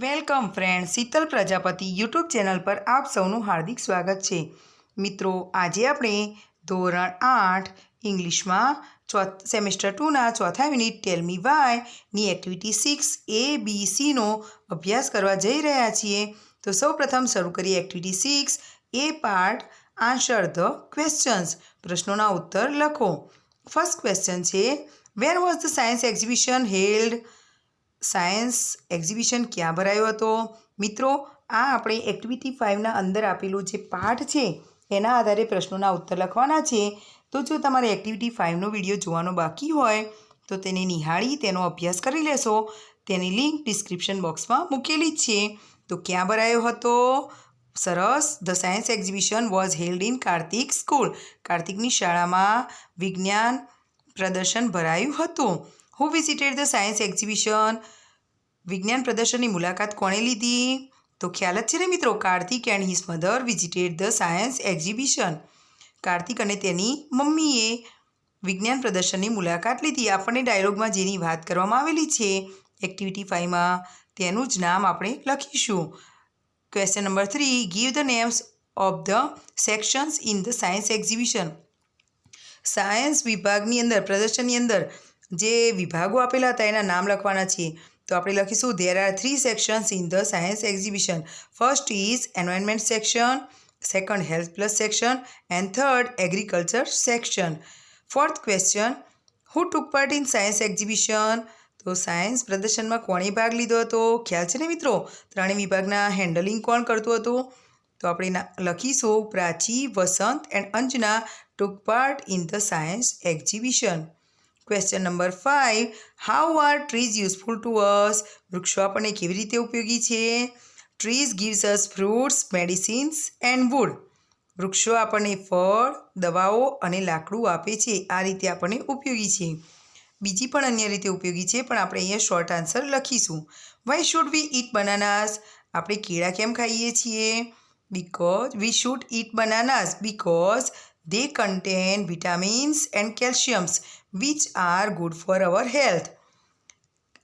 Welcome friend Sheetal Prajapati YouTube channel પર આપ સૌનું હાર્દિક સ્વાગત છે. મિત્રો, આજે આપણે ધોરણ આઠ ઇંગ્લિશમાં ચોથ સેમેસ્ટર ટુના ચોથા યુનિટ ટેલમી વાયની એક્ટિવિટી સિક્સ એ બી સીનો અભ્યાસ કરવા જઈ રહ્યા છીએ. તો સૌપ્રથમ શરૂ કરીએ activity six. A part answer the questions. પ્રશ્નોના ઉત્તર લખો. ફર્સ્ટ ક્વેશ્ચન છે, where was the science exhibition held science exhibition ક્યાં ભરાયો હતો? મિત્રો, આ આપણે એક્ટિવિટી ફાઇવના અંદર આપેલું જે પાઠ છે, એના આધારે પ્રશ્નોના ઉત્તર લખવાના છે. તો જો તમારે એક્ટિવિટી ફાઇવનો વીડિયો જોવાનો બાકી હોય, તો તેને નિહાળી, તેનો અભ્યાસ કરી લેશો. તેની લિંક ડિસ્ક્રિપ્શન બોક્સમાં મૂકેલી જ છે. તો ક્યાં ભરાયો હતો? સરસ. The science exhibition was held in Kartik school. કાર્તિકની શાળામાં વિજ્ઞાન પ્રદર્શન ભરાયું હતું. Who visited the science exhibition વિજ્ઞાન પ્રદર્શનની મુલાકાત કોણે લીધી? તો ખ્યાલ જ છે ને મિત્રો, Kartik and his mother visited the science exhibition Kartik અને તેની મમ્મીએ વિજ્ઞાન પ્રદર્શનની મુલાકાત લીધી. આપણને ડાયલોગમાં જેની વાત કરવામાં આવેલી છે એક્ટિવિટી ફાઈવમાં તેનું જ નામ આપણે લખીશું. Question number three give the names of the sections in the science exhibition science વિભાગની અંદર, પ્રદર્શનની અંદર જે વિભાગો આપેલા હતા, એના નામ લખવાના છે. તો આપણે લખીશું there are three sections in the science exhibition first is environment section second health plus section and third agriculture section fourth question who took part in science exhibition તો સાયન્સ પ્રદર્શનમાં કોણે ભાગ લીધો હતો? ખ્યાલ છે ને મિત્રો? ત્રણેય વિભાગના હેન્ડલિંગ કોણ કરતું હતું? તો આપણે લખીશું, Prachi Vasant and Anjana took part in the science exhibition question number five how are trees useful to us વૃક્ષો આપણને કેવી રીતે ઉપયોગી છે? Trees gives us fruits medicines and wood વૃક્ષો આપણને ફળ, દવાઓ અને લાકડું આપે છે. આ રીતે આપણને ઉપયોગી છે. બીજી પણ અન્ય રીતે ઉપયોગી છે, પણ આપણે અહીંયા શોર્ટ આન્સર લખીશું. Why should we eat bananas આપણે કેળા કેમ ખાઈએ છીએ? Because we should eat bananas because they contain vitamins and calciums which are good for our health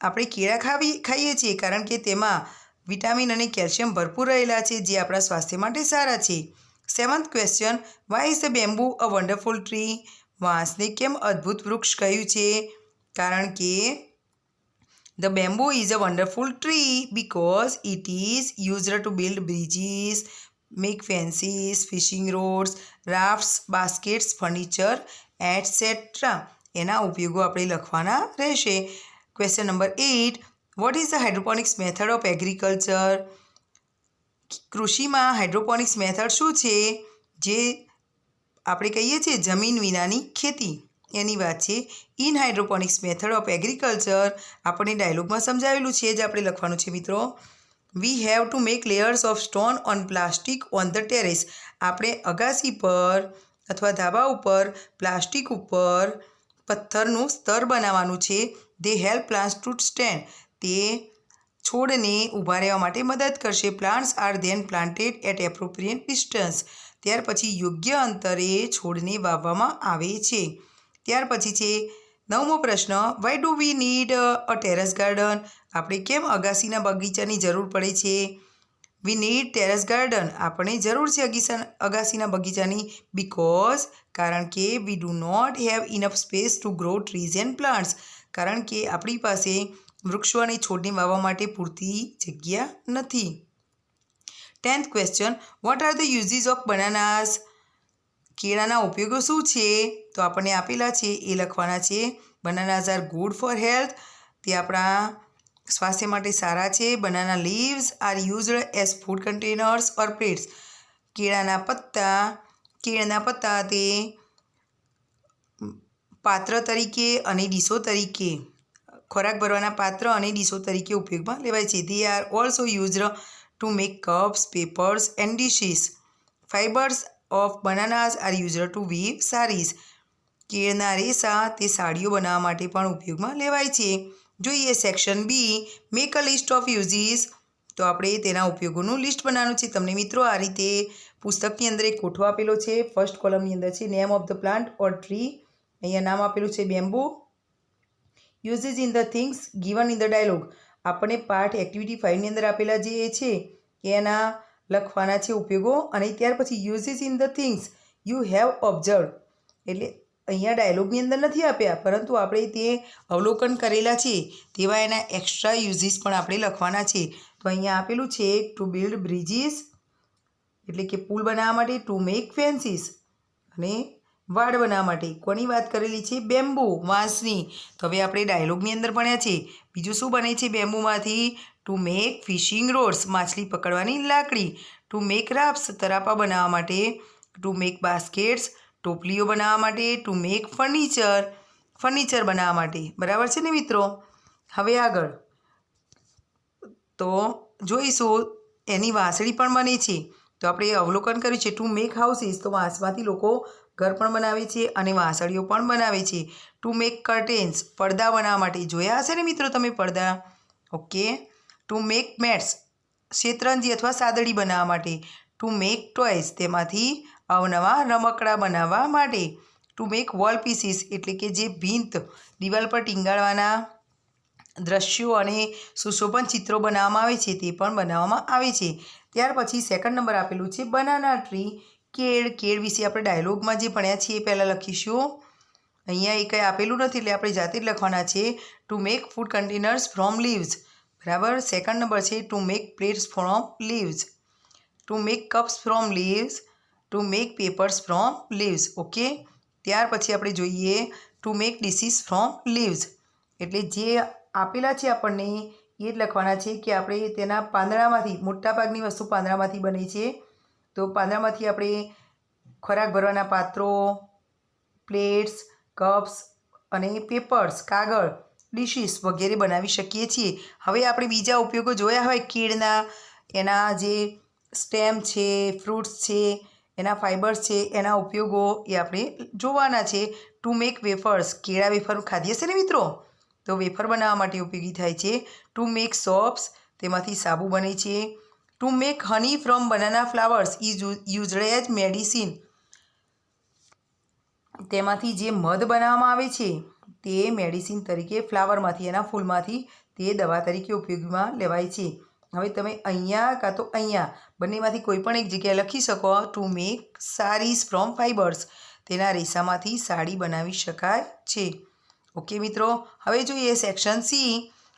આપણે કેળા ખાવી ખાઈએ છીએ કારણ કે તેમાં વિટામિન અને કેલ્શિયમ ભરપૂર રહેલા છે જે આપણા સ્વાસ્થ્ય માટે સારા છે. Seventh question why is the bamboo a wonderful tree વાંસને કેમ અદ્ભુત વૃક્ષ કહ્યું છે? કારણ કે the bamboo is a wonderful tree because it is used to build bridges, make fences fishing rods rafts baskets furniture etcetera એના ઉપયોગો આપણે લખવાના રહેશે. Question number eight what is the hydroponics method of agriculture કૃષિમાં hydroponics method શું છે? જે આપણે કહીએ છીએ જમીન વિનાની ખેતી. એની વાત છે in hydroponics method of agriculture આપણને ડાયલોગમાં સમજાવેલું છે, જે આપણે લખવાનું છે મિત્રો. We have to make layers of stone on plastic on the terrace આપણે અગાસી પર અથવા ધાબા ઉપર પ્લાસ્ટિક ઉપર પથ્થરનું સ્તર બનાવવાનું છે. They help plants to stand તે છોડને ઊભા રહેવા માટે મદદ કરશે. Plants are then planted at appropriate distance ત્યાર પછી યોગ્ય અંતરે છોડને વાવવામાં આવે છે. ત્યાર પછી છે નવમો પ્રશ્ન why do we need a terrace garden આપણે કેમ અગાસીના બગીચાની જરૂર પડે છે? વી નીડ ટેરેસ ગાર્ડન આપણે જરૂર છે અગીસા, અગાસીના બગીચાની બીકોઝ કારણ કે we do not have enough space to grow trees and plants કારણ કે આપણી પાસે વૃક્ષો અને છોડને વાવવા માટે પૂરતી જગ્યા નથી. Tenth question what are the uses of bananas કેળાના ઉપયોગો શું છે? તો આપણને આપેલા છે, એ લખવાના છે. Bananas are good for health તે આપણા સ્વાસ્થ્ય માટે સારા છે. Banana leaves are used as food containers or plates કેળાના પત્તા, કેળના પત્તા તે પાત્ર તરીકે અને ડીશો તરીકે, ખોરાક ભરવાના પાત્ર અને ડીશો તરીકે ઉપયોગમાં લેવાય છે. They are also used to make cups papers and dishes fibres of bananas are used to weave saris. કેળના રેસા તે સાડીઓ બનાવવા માટે પણ ઉપયોગમાં લેવાય છે. જોઈએ section B, make a list of uses. તો આપણે તેના ઉપયોગોનું લિસ્ટ બનાવવાનું છે. તમને મિત્રો આ રીતે પુસ્તકની અંદર એક કોઠો આપેલો છે. ફર્સ્ટ કોલમની અંદર છે, name of the plant or tree. અહીંયા નામ આપેલું છે bamboo. Uses in the things given in the dialogue. આપણને પાઠ એક્ટિવિટી ફાઇવની અંદર આપેલા જે છે, એના લખવાના છે ઉપયોગો અને ત્યાર પછી uses in the things you have observe એટલે અહીંયા ડાયલોગની અંદર નથી આપ્યા, પરંતુ આપણે તે અવલોકન કરેલા છે, તેવા એના એક્સ્ટ્રા યુઝિસ પણ આપણે લખવાના છે. તો અહીંયા આપેલું છે ટુ બિલ્ડ બ્રિજીસ એટલે કે પુલ બનાવવા માટે ટુ મેક ફેન્સીસ અને વાડ બનાવવા માટે. કોની વાત કરેલી છે? બેમ્બુ વાંસની. તો હવે આપણે ડાયલોગની અંદર ભણ્યા છે બીજું શું બને છે બેમ્બુમાંથી ટુ મેક ફિશિંગ રોડ્સ માછલી પકડવાની લાકડી. ટુ મેક રાફ્સ તરાપા બનાવવા માટે. ટુ મેક બાસ્કેટ્સ ટોપલીઓ બનાવવા માટે. ટુ મેક ફર્નિચર ફર્નિચર બનાવવા માટે. બરાબર છે ને મિત્રો? હવે આગળ. તો જોઈશું, એની વાંસળી પણ બને છે. તો આપણે અવલોકન કર્યું છે ટુ મેક હાઉસીસ તો વાંસમાંથી લોકો ઘર પણ બનાવે છે અને વાંસળીઓ પણ બનાવે છે. ટુ મેક કર્ટેન્સ પડદા બનાવવા માટે જોયા હશે ને મિત્રો તમે પડદા? ઓકે ટુ મેક મેટ્સ શેતરંજી અથવા સાદડી બનાવવા માટે. ટુ મેક ટોયસ તેમાંથી અવનવા રમકડા બનાવવા માટે. ટુ મેક વોલ પીસીસ એટલે કે જે ભીંત, દિવાલ પર ટીંગાડવાના દ્રશ્યો અને સુશોભન ચિત્રો બનાવવામાં આવે છે, તે પણ બનાવવામાં આવે છે. ત્યાર પછી સેકન્ડ નંબર આપેલું છે બનાના ટ્રી કેળ કેળ વિશે આપણે ડાયલોગમાં જે ભણ્યા છીએ એ પહેલાં લખીશું. અહીંયા એ કંઈ આપેલું નથી એટલે આપણે જાતે જ લખવાના છે. To make food containers from leaves બરાબર? સેકન્ડ નંબર છે to make plates from leaves to make cups from leaves to make papers from leaves okay ત્યાર પછી આપણે જોઈએ to make dishes from leaves એટલે જે આપેલા છે આપણને, એ જ લખવાના છે કે આપણે તેના પાંદડામાંથી, મોટાભાગની વસ્તુ પાંદડામાંથી બને છે. તો પાંદડામાંથી આપણે ખોરાક ભરવાના પાત્રો, પ્લેટ્સ, કપ્સ અને પેપર્સ, કાગળ, ડીશીસ વગેરે બનાવી શકીએ છીએ. હવે આપણે બીજા ઉપયોગો જોયા હોય, કેળના, એના જે સ્ટેમ છે, ફ્રૂટ્સ છે, એના ફાઇબર્સ છે, એના ઉપયોગો એ આપણે જોવાના છે. ટુ મેક વેફર્સ, કેળા વેફર ખાધી હશે ને મિત્રો? તો વેફર બનાવવા માટે ઉપયોગી થાય છે ટુ મેક સોપ્સ, તેમાંથી સાબુ બને છે to make honey from banana flowers is used as medicine તેમાંથી જે મધ બનાવવામાં આવે છે, તે મેડિસિન તરીકે ફ્લાવરમાંથી એના ફૂલમાંથી તે દવા તરીકે ઉપયોગીમાં લેવાય છે. હવે તમે અહીંયા કાં તો અહીંયા, બંનેમાંથી કોઈ પણ એક જગ્યાએ લખી શકો to make saris from fibres તેના રેસામાંથી સાડી બનાવી શકાય છે. ઓકે મિત્રો, હવે જોઈએ section C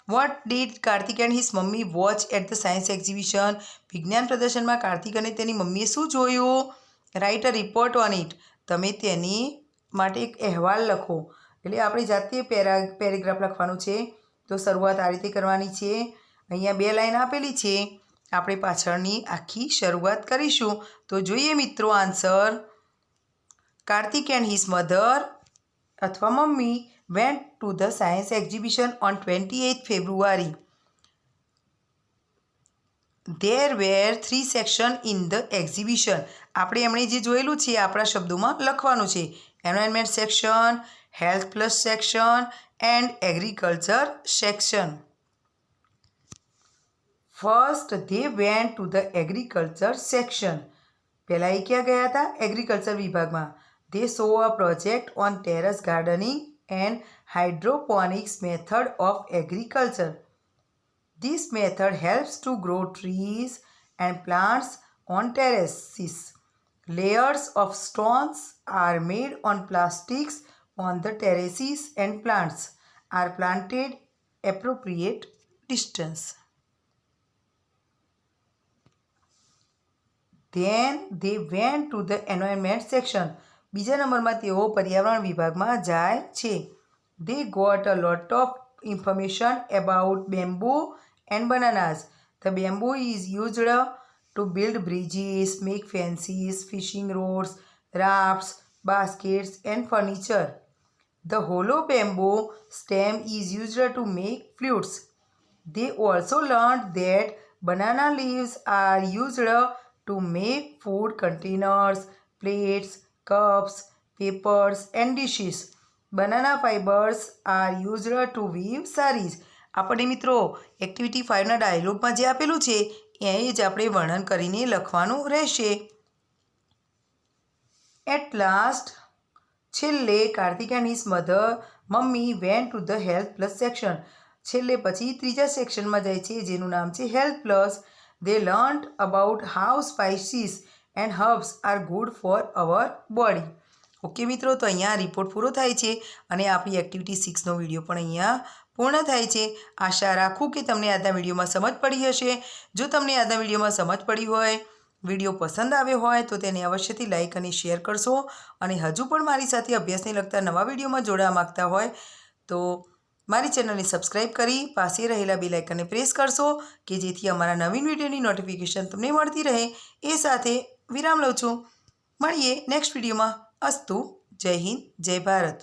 what did Kartik and his mummy watch at the science exhibition વિજ્ઞાન પ્રદર્શનમાં કાર્તિક અને તેની મમ્મીએ શું જોયું? Write a report on it તમે તેની માટે એક અહેવાલ લખો. એટલે આપણે જાતે પેરા, પેરેગ્રાફ લખવાનું છે. તો શરૂઆત આ રીતે કરવાની છે. અહીંયા બે લાઈન આપેલી છે. આપણે પાછળની આખી શરૂઆત કરીશું. તો જોઈએ મિત્રો answer. Kartik and his mother અથવા mummy went to the science exhibition on 28th February. There were three sections in the exhibition. આપણે એમણે જે જોયેલું છે આપણા શબ્દોમાં લખવાનું છે. Environment section health plus section and agriculture section first they went to the agriculture section પહેલાં એ ક્યાં ગયા હતા? એગ્રીકલ્ચર વિભાગમાં. They saw a project on terrace gardening and hydroponics method of agriculture. This method helps to grow trees and plants on terraces. Layers of stones are made on plastics on the terraces and plants are planted appropriate distance. Then they went to the environment section. બીજા નંબરમાં તેઓ પર્યાવરણ વિભાગમાં જાય છે. They got a lot of information about bamboo and bananas the bamboo is used to build bridges make fences fishing rods rafts baskets and furniture the hollow bamboo stem is used to make flutes they also learned that banana leaves are used to make food containers, plates cups, papers, and dishes. Banana fibers are used to weave sarees. આપણે મિત્રો activity ફાઇવના ડાયલોગમાં જે આપેલું છે એ જ આપણે વર્ણન કરીને લખવાનું રહેશે એટ લાસ્ટ છેલ્લે Kartik and his mother mummy went to the health plus section છેલ્લે પછી ત્રીજા સેક્શનમાં જાય છે જેનું નામ છે health plus they learn about how spices and herbs are good for our body okay મિત્રો, તો અહીંયા રિપોર્ટ પૂરો થાય છે અને આપણી એક્ટિવિટી સિક્સનો વીડિયો પણ અહીંયા પૂર્ણ થાય છે. આશા રાખું કે તમને આજના વિડીયોમાં સમજ પડી હશે. જો તમને આજના વિડીયોમાં સમજ પડી હોય, વીડિયો પસંદ આવ્યો હોય, તો તેને અવશ્યથી લાઇક અને શેર કરશો. અને હજુ પણ મારી સાથે અભ્યાસને લગતા નવા વિડીયોમાં જોડાવા માગતા હોય, તો મારી ચેનલને સબસ્ક્રાઇબ કરી પાસે રહેલા બે આઇકનને પ્રેસ કરશો, કે જેથી અમારા નવીન વિડીયોની નોટિફિકેશન તમને મળતી રહે. એ સાથે વિરામ લઉં છું. મળીએ નેક્સ્ટ વિડીયોમાં અસ્તુ જય હિન્દ જય ભારત.